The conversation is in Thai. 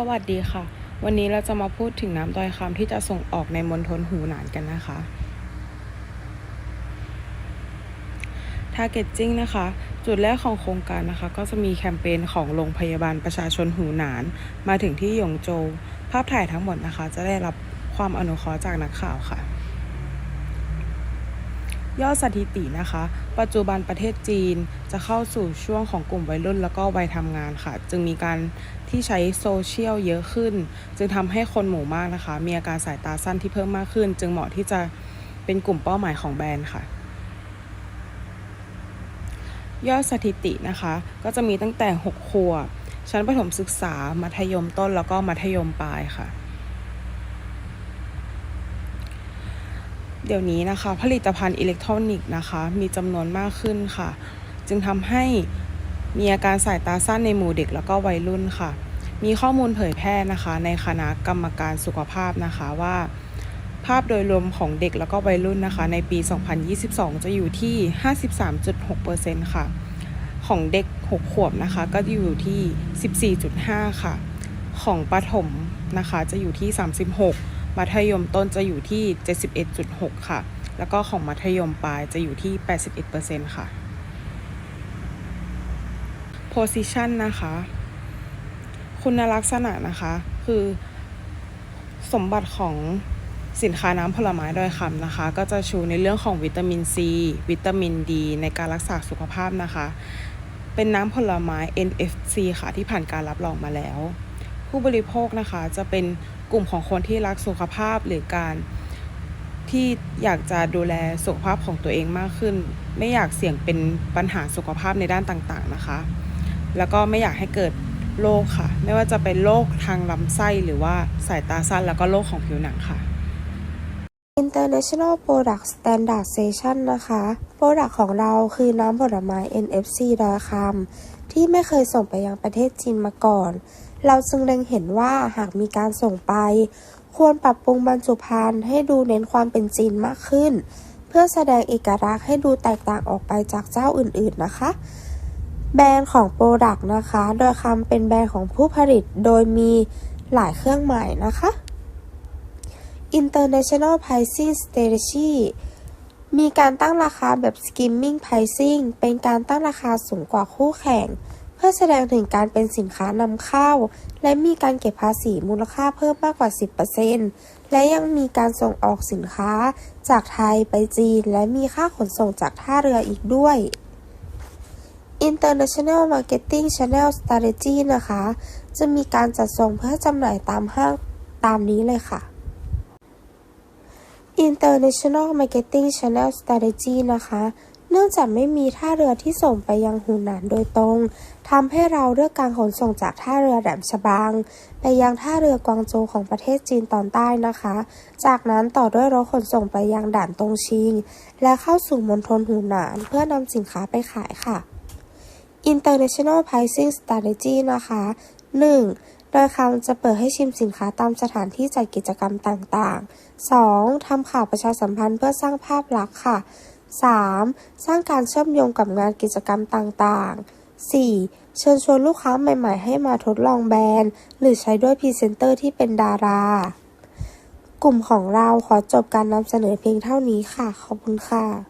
สวัสดีค่ะ วันนี้เราจะมาพูดถึงน้ำดอยคำที่จะส่งออกในมณฑลหูหนานกันนะคะ Targeting นะคะ จุดแรกของโครงการนะคะ ก็จะมีแคมเปญของโรงพยาบาลประชาชนหูหนาน มาถึงที่หยงโจวภาพถ่ายทั้งหมดนะคะ จะได้รับความอนุเคราะห์จากนักข่าวค่ะ ยอดสถิตินะคะ ปัจจุบันประเทศจีนจะเข้าสู่ช่วงของกลุ่มวัยรุ่นแล้วก็วัยทำงานค่ะ จึงมีการที่ใช้โซเชียลเยอะขึ้น จึงทำให้คนหมู่มากนะคะ มีอาการสายตาสั้นที่เพิ่มมากขึ้น จึงเหมาะที่จะเป็นกลุ่มเป้าหมายของแบรนด์ค่ะ ยอดสถิตินะคะ ก็จะมีตั้งแต่ 6 ขวบชั้นประถมศึกษา มัธยมต้นแล้วก็มัธยมปลายค่ะ เดี๋ยวนี้นะคะ ผลิตภัณฑ์อิเล็กทรอนิกส์นะคะ มีจำนวนมากขึ้นค่ะ จึงทำให้มีอาการสายตาสั้นในหมู่เด็กแล้วก็วัยรุ่นค่ะ มีข้อมูลเผยแพร่นะคะ ในคณะกรรมการสุขภาพนะคะว่า ภาพโดยรวมของเด็กแล้วก็วัยรุ่นนะคะ ในปี 2022 จะอยู่ที่ 53.6%ค่ะ ของเด็ก 6 ขวบนะคะ ก็อยู่ที่ 14.5 ค่ะ ของประถมนะคะ จะอยู่ที่ 36 มัธยมต้นจะอยู่ที่ 71.6 ค่ะ แล้วก็ของมัธยมปลายจะอยู่ที่ 81%ค่ะ position นะคะ คุณลักษณะนะคะ คือสมบัติของสินค้าน้ำผลไม้ดอยคำนะคะ ก็จะชูในเรื่องของวิตามินซีวิตามินดี ในการรักษาสุขภาพนะคะ เป็นน้ำผลไม้ NFC ค่ะ ที่ผ่านการรับรองมาแล้ว ผู้บริโภคนะคะ จะเป็นกลุ่มของคนที่รักสุขภาพหรือการที่อยากจะดูแลสุขภาพของตัวเองมากขึ้น ไม่อยากเสี่ยงเป็นปัญหาสุขภาพในด้านต่างๆนะคะ แล้วก็ไม่อยากให้เกิดโรคค่ะ ไม่ว่าจะเป็นโรคทางลำไส้หรือว่าสายตาสั้นแล้วก็โรคของผิวหนังค่ะ International Product Standardization นะคะ Product ของเราคือน้ำผลไม้ NFC ดอยคำที่ไม่เคยส่งไปยังประเทศจีนมาก่อน เราจึงเล็งเห็นว่าหากมีการส่งไป ควรปรับปรุงบรรจุภัณฑ์ให้ดูเน้นความเป็นจีนมากขึ้น เพื่อแสดงเอกลักษณ์ให้ดูแตกต่างออกไปจากเจ้าอื่นๆนะคะ แบรนด์ของโปรดักต์นะคะ โดยคำเป็นแบรนด์ของผู้ผลิตโดยมีหลายเครื่องหมายนะคะ International Pricing Strategy มีการตั้งราคาแบบ Skimming Pricing เป็นการตั้งราคาสูงกว่าคู่แข่ง เพื่อแสดงถึงการเป็นสินค้านำเข้า และมีการเก็บภาษีมูลค่าเพิ่มมากกว่า 10%และยังมีการส่งออกสินค้าจากไทยไปจีน และมีค่าขนส่งจากท่าเรืออีกด้วย International Marketing Channel Strategy นะคะ จะมีการจัดส่งเพื่อจำหน่ายตามห้างตามนี้เลยค่ะ International Marketing Channel Strategy นะคะ เนื่องจากไม่มีท่าเรือที่ส่งไปยังหูหนานโดยตรงทำให้เราเลือกการขนส่งจากท่าเรือแหลมฉบัง ไปยังท่าเรือกวางโจวของประเทศจีนตอนใต้นะคะ จากนั้นต่อด้วยรถขนส่งไปยังด่านตงชิง และเข้าสู่มณฑลหูหนานเพื่อนำสินค้าไปขายค่ะ International Pricing Strategy นะคะ 1. โดยคำจะเปิดให้ชิมสินค้าตามสถานที่จัดกิจกรรมต่างๆ 2. ทำข่าวประชาสัมพันธ์เพื่อสร้างภาพลักษณ์ค่ะ 3. สร้างการเชื่อมโยงกับงานกิจกรรมต่างๆ 4. เชิญชวนลูกค้าใหม่ๆ ให้มาทดลองแบรนด์ หรือใช้ด้วยพรีเซนเตอร์ที่เป็นดารากลุ่มของเราขอจบการนำเสนอเพียงเท่านี้ค่ะ ขอบคุณค่ะ